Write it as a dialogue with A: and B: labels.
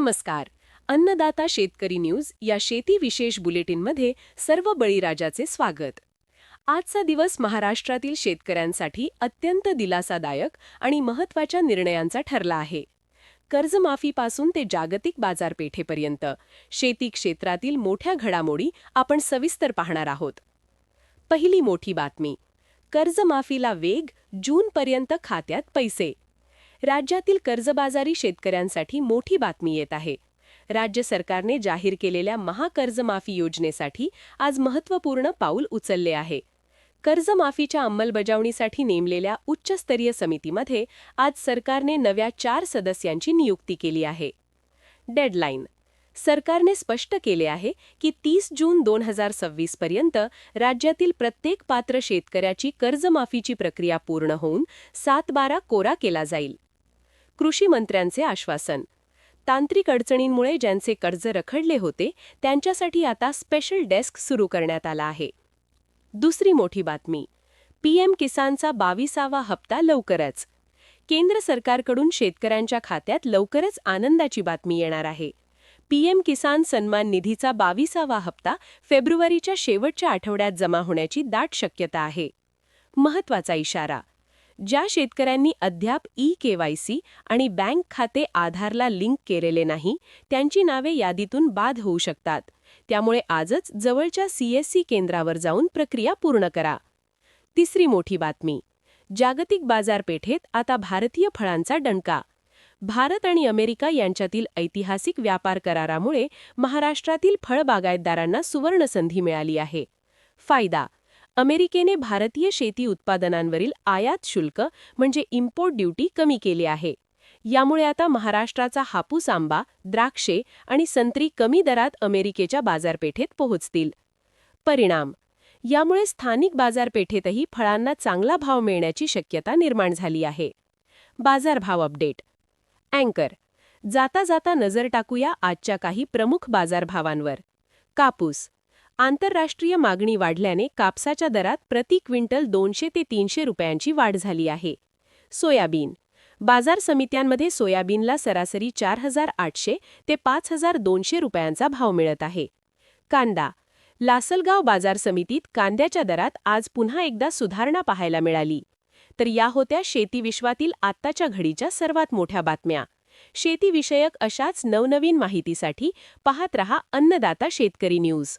A: नमस्कार. अन्नदाता शेतकरी न्यूज या शेती विशेष बुलेटिनमध्ये सर्व बळीराजाचे स्वागत. आजचा दिवस महाराष्ट्रातील शेतकऱ्यांसाठी अत्यंत दिलासादायक आणि महत्त्वाच्या निर्णयांचा ठरला आहे. कर्जमाफीपासून ते जागतिक बाजारपेठेपर्यंत शेती क्षेत्रातील मोठ्या घडामोडी आपण सविस्तर पाहणार आहोत. पहिली मोठी बातमी. कर्जमाफीला वेग जूनपर्यंत खात्यात पैसे. राज्यातील कर्जबाजारी शेतकऱ्यांसाठी मोठी बातमी येत आहे. राज्य सरकारने जाहीर केलेल्या महाकर्जमाफी योजनेसाठी आज महत्त्वपूर्ण पाऊल उचलले आहे. कर्जमाफीच्या अंमलबजावणीसाठी नेमलेल्या उच्चस्तरीय समितीमध्ये आज सरकारने नव्या चार सदस्यांची नियुक्ती केली आहे. डेडलाईन. सरकारने स्पष्ट केले आहे की तीस जून दोन हजार सव्वीस पर्यंत राज्यातील प्रत्येक पात्र शेतकऱ्याची कर्जमाफीची प्रक्रिया पूर्ण होऊन सात बारा कोरा केला जाईल. कृषी मंत्र्यांचे आश्वासन. तांत्रिक अडचणींमुळे ज्यांचे कर्ज रखडले होते त्यांच्यासाठी आता स्पेशल डेस्क सुरू करण्यात आला आहे. दुसरी मोठी बातमी. पीएम किसानचा बावीसावा हप्ता लवकरच. केंद्र सरकारकडून शेतकऱ्यांच्या खात्यात लवकरच आनंदाची बातमी येणार आहे. पीएम किसान सन्मान निधीचा बावीसावा हप्ता फेब्रुवारीच्या शेवटच्या आठवड्यात जमा होण्याची दाट शक्यता आहे. महत्त्वाचा इशारा. ज्या शेतकऱ्यांनी अद्याप ई केवायसी आणि बँक खाते आधारला लिंक केलेले नाही त्यांची नावे यादीतून बाद होऊ शकतात. त्यामुळे आजच जवळच्या सीएससी केंद्रावर जाऊन प्रक्रिया पूर्ण करा. तिसरी मोठी बातमी. जागतिक बाजारपेठेत आता भारतीय फळांचा डणका. भारत आणि अमेरिका यांच्यातील ऐतिहासिक व्यापार करारामुळे महाराष्ट्रातील फळ बागायतदारांना सुवर्णसंधी मिळाली आहे. फायदा अमेरिकेने भारतीय शेती उत्पादनांवरील आयात शुल्क म्हणजे इम्पोर्ट ड्युटी कमी केली आहे. यामुळे आता महाराष्ट्राचा हापूस आंबा द्राक्षे आणि संत्री कमी दरात अमेरिकेच्या बाजारपेठेत पोहोचतील. परिणाम यामुळे स्थानिक बाजारपेठेतही फळांना चांगला भाव मिळण्याची शक्यता निर्माण झाली आहे. बाजारभाव अपडेट अँकर जाता जाता नजर टाकूया आजच्या काही प्रमुख बाजारभावांवर. कापूस. आंतरराष्ट्रीय मागणी वाढल्याने कापसाच्या दरात प्रति क्विंटल दोनशे ते तीनशे रुपयांची वाढ झाली आहे. सोयाबीन. बाजार समित्यांमध्ये सोयाबीनला सरासरी चार हजार आठशे ते पाच हजार दोनशे रुपयांचा भाव मिळत आहे. कांदा. लासलगाव बाजार समितीत कांद्याच्या दरात आज पुन्हा एकदा सुधारणा पाहायला मिळाली. तर या होत्या शेती विश्वातील आत्ताच्या घडीच्या सर्वात मोठ्या बातम्या. शेतीविषयक अशाच नवनवीन माहितीसाठी पाहत रहा अन्नदाता शेतकरी न्यूज.